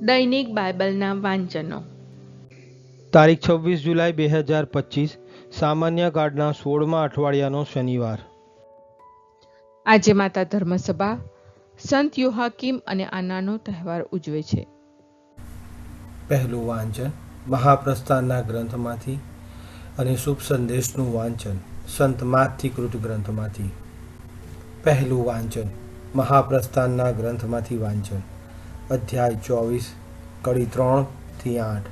દૈનિક બાઇબલના વાંચનો. તારીખ છવ્વીસ જુલાઈ બે હજાર પચીસ સામાન્ય કાર્ડના સોળમા અઠવાડિયાનો શનિવાર. આજે માતા ધર્મસભા સંત યુહાકીમ અને આનાનો તહેવાર ઉજવે છે. પહેલું વાંચન મહાપ્રસ્થાનના ગ્રંથમાંથી અને શુભ સંદેશનું વાંચન સંત માતથી ગ્રંથમાંથી. પહેલું વાંચન મહાપ્રસ્થાનના ગ્રંથમાંથી વાંચન. અધ્યાય ચોવીસ, કડી ત્રણથી આઠ.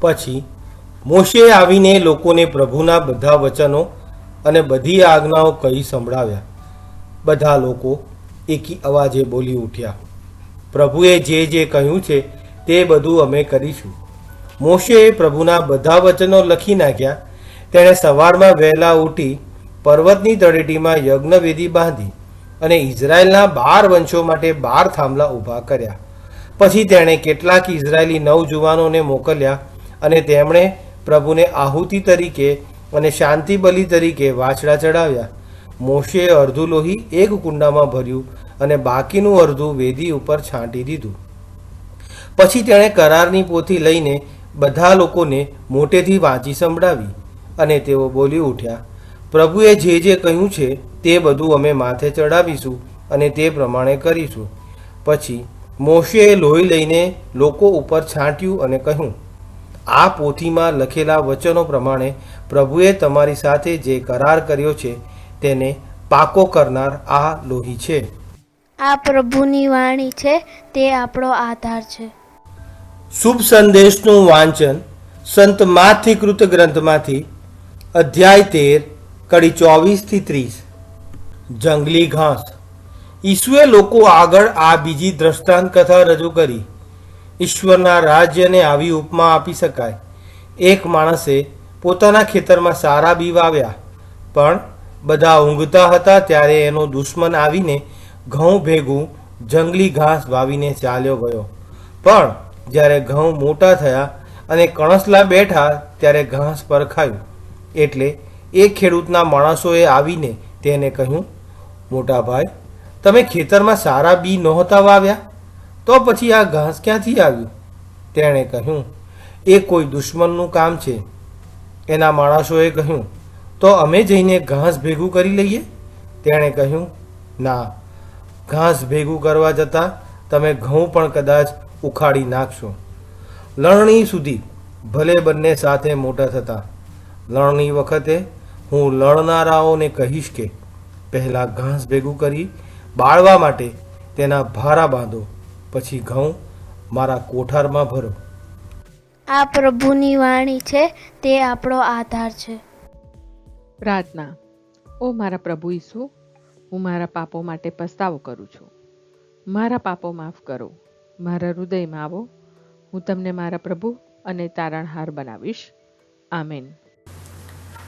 પછી મોશે આવીને લોકોને પ્રભુના બધા વચનો અને બધી આજ્ઞાઓ કહી સંભળાવ્યા. બધા લોકો એકી અવાજે બોલી ઉઠ્યા, પ્રભુએ જે જે કહ્યું છે તે બધું અમે કરીશું. મોશેએ પ્રભુના બધા વચનો લખી નાખ્યા. તેણે સવારમાં વહેલા ઉઠી પર્વતની તળેટીમાં યજ્ઞવેદી બાંધી અને ઇઝરાયલના બાર વંશો માટે બાર થાંભલા ઊભા કર્યા. પછી તેણે કેટલાક ઇઝરાયેલી નવજુવાનોને મોકલ્યા અને તેમણે પ્રભુને આહુતિ તરીકે અને શાંતિ બલિ તરીકે વાછડા ચડાવ્યા. મોશેએ અડધું લોહી એક કુંડામાં ભર્યું અને બાકીનું અડધું વેદી ઉપર છાંટી દીધું. પછી તેણે કરારની પોથી લઈને બધા લોકોને મોટેથી વાંચી સંભળાવી અને તેઓ બોલી ઉઠ્યા પ્રભુએ જે જે કહ્યું છે તે બધું અમે માથે ચડાવીશું અને તે પ્રમાણે કરીશું. પછી મોશેએ લોહી લઈને લોકો ઉપર છાંટ્યું અને કહ્યું આ પોથીમાં લખેલા વચનો પ્રમાણે પ્રભુએ તમારી સાથે જે કરાર કર્યો છે તેને પાકો કરનાર આ લોહી છે. આ પ્રભુની વાણી છે તે આપણો આધાર છે. શુભ સંદેશનું વાંચન સંત માથી કૃત ગ્રંથમાંથી અધ્યાય તેર કડી ચોવીસથી ત્રીસ. જંગલી ઘાસ. ઈસુએ લોકો આગળ આ બીજી દ્રષ્ટાંત કથા રજૂ કરી. ઈશ્વરના રાજ્યને આવી ઉપમા આપી શકાય. એક માણસે પોતાના ખેતરમાં સારા બી વાવ્યા પણ બધા ઊંઘતા હતા ત્યારે એનો દુશ્મન આવીને ઘઉં ભેગું જંગલી ઘાસ વાવીને ચાલ્યો ગયો. પણ જ્યારે ઘઉં મોટા થયા અને કણસલા બેઠા ત્યારે ઘાસ પર ખાયું એટલે એ ખેડૂતના માણસોએ આવીને તેને કહ્યું, મોટા ભાઈ, તમે ખેતરમાં સારા બી નહોતા વાવ્યા? તો પછી આ ઘાસ ક્યાંથી આવ્યું? તેણે કહ્યું, એ કોઈ દુશ્મનનું કામ છે. એના માણસોએ કહ્યું, તો અમે જઈને ઘાસ ભેગું કરી લઈએ? તેણે કહ્યું, ના, ઘાસ ભેગું કરવા જતાં તમે ઘઉં પણ કદાચ ઉખાડી નાખશો. લણણી સુધી ભલે બંને સાથે મોટા થતા લણણી વખતે હું લણનારાઓને કહીશ કે પહેલાં ઘાસ ભેગું કરી બાળવા માટે તેના ભારા બાંધો પછી ઘઉં મારા કોઠારમાં ભરો. આ પ્રભુની વાણી છે તે આપણો આધાર છે. પ્રાર્થના. ઓ મારા પ્રભુ ઈસુ હું મારા પાપો માટે પસ્તાવો કરું છું. મારા પાપો માફ કરો. મારા હૃદયમાં આવો. હું તમને મારા પ્રભુ અને તારણહાર બનાવીશ. આમેન.